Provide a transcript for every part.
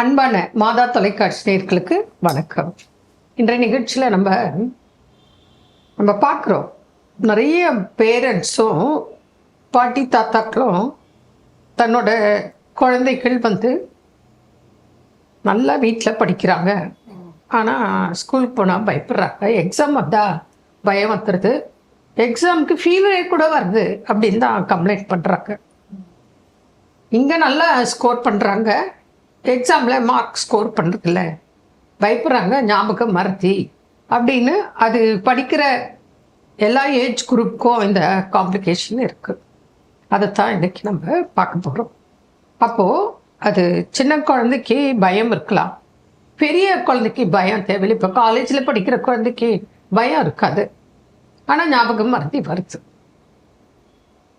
அன்பான மாதா தொலைக்காட்சி நேர்களுக்கு வணக்கம். இன்றைய நிகழ்ச்சியில் நம்ம நம்ம பார்க்குறோம். நிறைய பேரண்ட்ஸும் பாட்டி தாத்தாக்களும் தன்னோட குழந்தைகள் வந்து நல்லா வீட்டில் படிக்கிறாங்க. ஆனால் ஸ்கூலுக்கு போனால் பயப்படுறாங்க. எக்ஸாம் வந்தால் பயம் வந்துடுது எக்ஸாமுக்கு ஃபீவரே கூட வருது அப்படின்னு தான் கம்ப்ளைண்ட் பண்ணுறாங்க இங்கே நல்லா ஸ்கோர் பண்ணுறாங்க எக்ஸாமில் மார்க் ஸ்கோர் பண்ணுறதில்ல பயப்படுறாங்க ஞாபகம் மறதி. அப்படின்னு அது படிக்கிற எல்லா ஏஜ் குரூப்புக்கும் இந்த காம்ப்ளிகேஷன் இருக்குது அதைத்தான் இன்றைக்கி நம்ம பார்க்க போகிறோம் அப்போது அது சின்ன குழந்தைக்கு பயம் இருக்கலாம். பெரிய குழந்தைக்கு பயம் தேவையில்லை. இப்போ காலேஜில் படிக்கிற குழந்தைக்கு பயம் இருக்காது. ஆனால் ஞாபகம் மறதி வருது.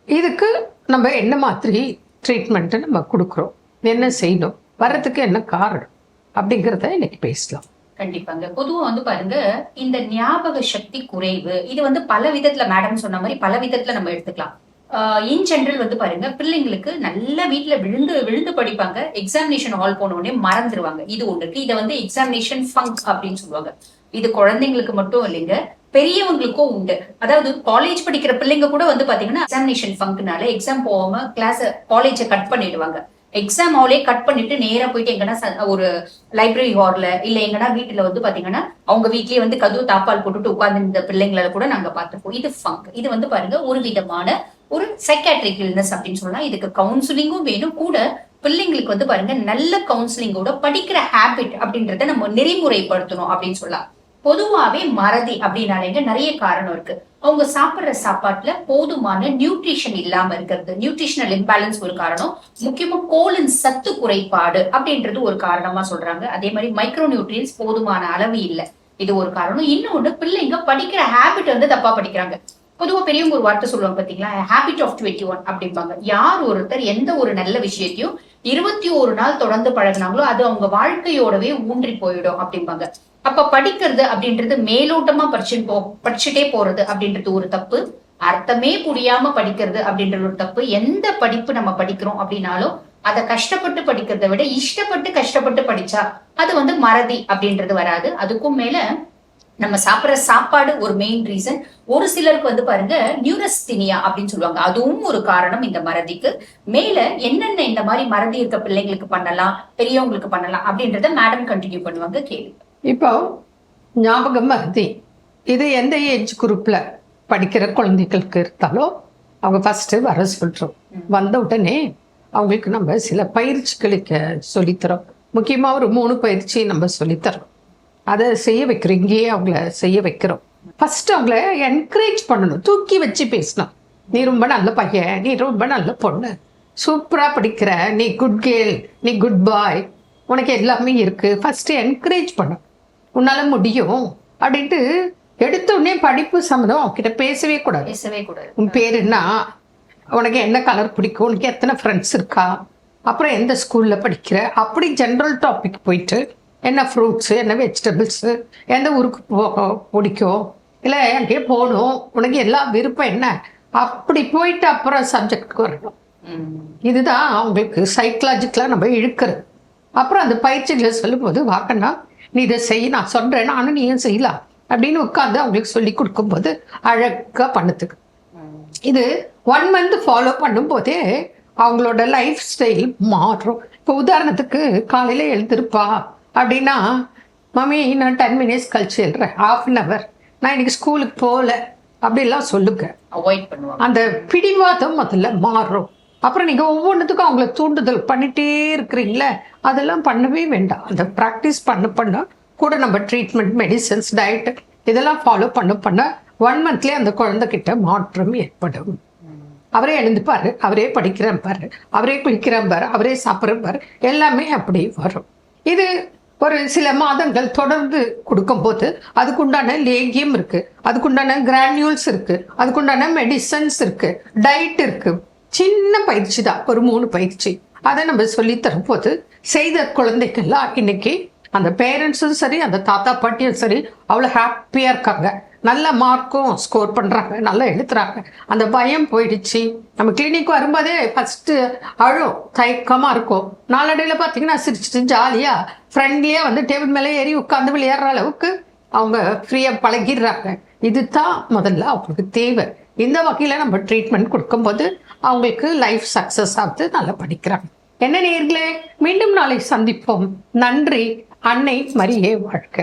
இதுக்கு நம்ம என்ன மாதிரி ட்ரீட்மெண்ட்டு நம்ம கொடுக்குறோம். என்ன செய்யணும்? வர்றதுக்கு என்ன காரணம் அப்படிங்கிறத இன்னைக்கு பேசலாம். கண்டிப்பாங்க. பொதுவா வந்து பாருங்க இந்த ஞாபக சக்தி குறைவு இது வந்து பல விதத்துல மேடம் சொன்ன மாதிரி பல விதத்துல நம்ம எடுத்துக்கலாம். இன் ஜென்ரல் வந்து பாருங்க பிள்ளைங்களுக்கு நல்ல வீட்டுல விழுந்து விழுந்து படிப்பாங்க. எக்ஸாமினேஷன் ஹால் போன உடனே மறந்துடுவாங்க இது ஒன்று இருக்கு. இதை வந்து எக்ஸாமினேஷன் ஃபங்க் அப்படின்னு சொல்லுவாங்க. இது குழந்தைங்களுக்கு மட்டும் இல்லைங்க பெரியவங்களுக்கும் உண்டு. அதாவது காலேஜ் படிக்கிற பிள்ளைங்க கூட வந்து பாத்தீங்கன்னா எக்ஸாமினேஷன் ஃபங்க்னால எக்ஸாம் போகாம கிளாஸ் காலேஜை கட் பண்ணிடுவாங்க. எக்ஸாம் ஹாலே கட் பண்ணிட்டு நேரா போயிட்டு எங்கன்னா ஒரு லைப்ரரி ஹால்ல இல்ல எங்கன்னா வீட்டுல வந்து பாத்தீங்கன்னா அவங்க வீட்லயே வந்து கதவு தாப்பால் போட்டுட்டு உட்கார்ந்து இந்த பிள்ளைங்கள கூட நாங்க பார்த்திருப்போம் இது ஃபங்க் இது வந்து பாருங்க ஒரு விதமான ஒரு சைக்காட்ரிக் இல்னஸ் அப்படின்னு சொல்லலாம். இதுக்கு கவுன்சிலிங்கும் வேணும். கூட பிள்ளைங்களுக்கு வந்து பாருங்க நல்ல கவுன்சிலிங்கோட படிக்கிற ஹேபிட் அப்படின்றத நம்ம நெறிமுறைப்படுத்தணும் அப்படின்னு சொல்லலாம். பொதுவாவே மறதி அப்படின்னாலேங்க நிறைய காரணம் இருக்கு. அவங்க சாப்பிடுற சாப்பாட்டுல போதுமான நியூட்ரிஷன் இல்லாம இருக்கிறது. நியூட்ரிஷனல் இம்பேலன்ஸ் ஒரு காரணம். முக்கியமா கோலின் சத்து குறைபாடு அப்படின்றது ஒரு காரணமா சொல்றாங்க. அதே மாதிரி மைக்ரோ நியூட்ரியன்ஸ் போதுமான அளவு இல்ல. இது ஒரு காரணம். இன்னொன்னு பிள்ளைங்க படிக்கிற ஹேபிட் வந்து தப்பா படிக்கிறாங்க. பொதுவா பெரியவங்க ஒரு வார்த்தை சொல்லுவாங்க பாத்தீங்களா? ஹேபிட் ஆஃப் டுவெண்ட்டி ஒன் அப்படிம்பாங்க. யார் ஒருத்தர் எந்த ஒரு நல்ல விஷயத்தையும் இருபத்தி ஒரு நாள் தொடர்ந்து பழகுனாங்களோ அது அவங்க வாழ்க்கையோடவே ஊன்றி போயிடும் அப்படிம்பாங்க. அப்ப படிக்கிறது அப்படின்றது மேலோட்டமா படிச்சு போ படிச்சுட்டே போறது அப்படின்றது ஒரு தப்பு. அர்த்தமே புரியாம படிக்கிறது அப்படின்றது ஒரு தப்பு. எந்த படிப்பு நம்ம படிக்கிறோம் அப்படின்னாலும் அதை கஷ்டப்பட்டு படிக்கிறதை விட இஷ்டப்பட்டு கஷ்டப்பட்டு படிச்சா அது வந்து மறதி அப்படின்றது வராது. அதுக்கும் மேல நம்ம சாப்பிடுற சாப்பாடு ஒரு மெயின் ரீசன் ஒரு சிலருக்கு வந்து பாருங்க நியூரஸ்தினியா அப்படின்னு சொல்லுவாங்க. அதுவும் ஒரு காரணம் இந்த மறதிக்கு. மேல என்னென்ன இந்த மாதிரி மறதி இருக்க பிள்ளைங்களுக்கு பண்ணலாம் பெரியவங்களுக்கு பண்ணலாம் அப்படின்றத மேடம் கண்டினியூ பண்ணுவாங்க கேள்வி இப்போ ஞாபகம் மறதி. இது எந்த ஏஜ் குரூப்பில் படிக்கிற குழந்தைகளுக்கு இருந்தாலும் அவங்க ஃபஸ்ட்டு வர சொல்கிறோம் வந்த உடனே அவங்களுக்கு நம்ம சில பயிற்சிகளுக்கு சொல்லித்தரோம். முக்கியமாக ஒரு மூணு பயிற்சி நம்ம சொல்லித்தரோம். அதை செய்ய வைக்கிறோம். இங்கேயே அவங்கள செய்ய வைக்கிறோம். ஃபர்ஸ்ட் அவங்கள என்கரேஜ் பண்ணணும். தூக்கி வச்சு பேசணும். நீ ரொம்ப நல்ல பையன். நீ ரொம்ப நல்ல பொண்ணு. சூப்பராக படிக்கிற. நீ குட் கேர்ள் நீ குட் பாய் உனக்கு எல்லாமே இருக்கு. ஃபர்ஸ்ட் என்கரேஜ் பண்ணும் உன்னால முடியும். அப்படின்ட்டு எடுத்த உடனே படிப்பு சம்மந்தம் அவங்ககிட்ட பேசவே கூடாது. பேசவே கூடாது. உன் பேர் என்ன? உனக்கு என்ன கலர் பிடிக்கும்? உனக்கு எத்தனை ஃப்ரெண்ட்ஸ் இருக்கா? அப்புறம் எந்த ஸ்கூலில் படிக்கிற? அப்படி ஜென்ரல் டாபிக் போயிட்டு என்ன ஃப்ரூட்ஸு என்ன வெஜிடபிள்ஸு எந்த ஊருக்கு போக பிடிக்கும் இல்லை எங்கேயே போகணும். உனக்கு எல்லா விருப்பம் என்ன? அப்படி போயிட்டு அப்புறம் சப்ஜெக்ட்டுக்கு வரணும். இதுதான் அவங்களுக்கு சைக்கலாஜிக்கலாக நம்ம இழுக்கிறது. அப்புறம் அந்த பயிற்சிகளை சொல்லும்போது வாக்கண்ணா நீ இதை செய் நான் சொல்கிறேன் நானும் நீயும் செய்யலாம். அப்படின்னு உட்காந்து அவங்களுக்கு சொல்லி கொடுக்கும்போது அழகாக பண்ணுதுக்கு உம் இது ஒன் மந்த் ஃபாலோ பண்ணும்போதே அவங்களோட லைஃப் ஸ்டைல் மாறும். இப்போ உதாரணத்துக்கு காலையில் எழுந்திருப்பா. அப்படின்னா மம்மி நான் டென் மினிட்ஸ் கழிச்சு எழுறேன். ஹாஃப் அன் ஹவர் நான் இன்னைக்கு ஸ்கூலுக்கு போகல. அப்படிலாம் சொல்லுங்க. அவாய்ட் பண்ணுவாங்க. அந்த பிடிவாதம் முதல்ல மாறும். அப்புறம் நீங்கள் ஒவ்வொன்றுத்துக்கும் அவங்கள தூண்டுதல் பண்ணிட்டே இருக்கிறீங்களே அதெல்லாம் பண்ணவே வேண்டாம். அந்த ப்ராக்டிஸ் பண்ண பண்ண. கூட நம்ம ட்ரீட்மெண்ட் மெடிசன்ஸ் டயட் இதெல்லாம் ஃபாலோ பண்ண பண்ண. ஒன் மந்த்லேயே அந்த குழந்தைகிட்ட மாற்றம் ஏற்படும். அவரே எழுந்துப்பாரு. அவரே படிக்கிறேன் பாரு. அவரே குளிக்கிறேன் பாரு. அவரே சாப்பிட்றேன் பாரு. எல்லாமே அப்படி வரும். இது ஒரு சில மாதங்கள் தொடர்ந்து கொடுக்கும்போது அதுக்குண்டான லேகியம் இருக்கு. அதுக்குண்டான கிரானியூல்ஸ் இருக்கு. அதுக்குண்டான மெடிசன்ஸ் இருக்கு. டயட் இருக்கு. சின்ன பயிற்சி தான். ஒரு மூணு பயிற்சி. அதை நம்ம சொல்லி தரும்போது செய்த குழந்தைக்கெல்லாம் இன்னைக்கு அந்த பேரண்ட்ஸும் சரி அந்த தாத்தா பாட்டியும் சரி அவ்வளோ ஹாப்பியாக இருக்காங்க. நல்ல மார்க்கும் ஸ்கோர் பண்ணுறாங்க நல்லா எழுத்துறாங்க. அந்த பயம் போயிடுச்சு. நம்ம கிளினிக் வரும்போதே ஃபஸ்ட்டு அழும் தயக்கமாக இருக்கும். நாளடைவில் பார்த்தீங்கன்னா சிரிச்சிட்டு ஜாலியாக ஃப்ரெண்ட்லியாக வந்து டேபிள் மேலே ஏறி உட்காந்து விளையாடுற அளவுக்கு அவங்க ஃப்ரீயாக பழகிடுறாங்க. இதுதான் முதல்ல அவங்களுக்கு தேவை. இந்த வகையில் நம்ம ட்ரீட்மெண்ட் கொடுக்கும்போது அவங்களுக்கு லைஃப் சக்ஸஸ் ஆகுது நல்லா படிக்கிறாங்க. என்ன நேர்களே மீண்டும் நாளை சந்திப்போம். நன்றி அன்னை மரியே வாழ்க.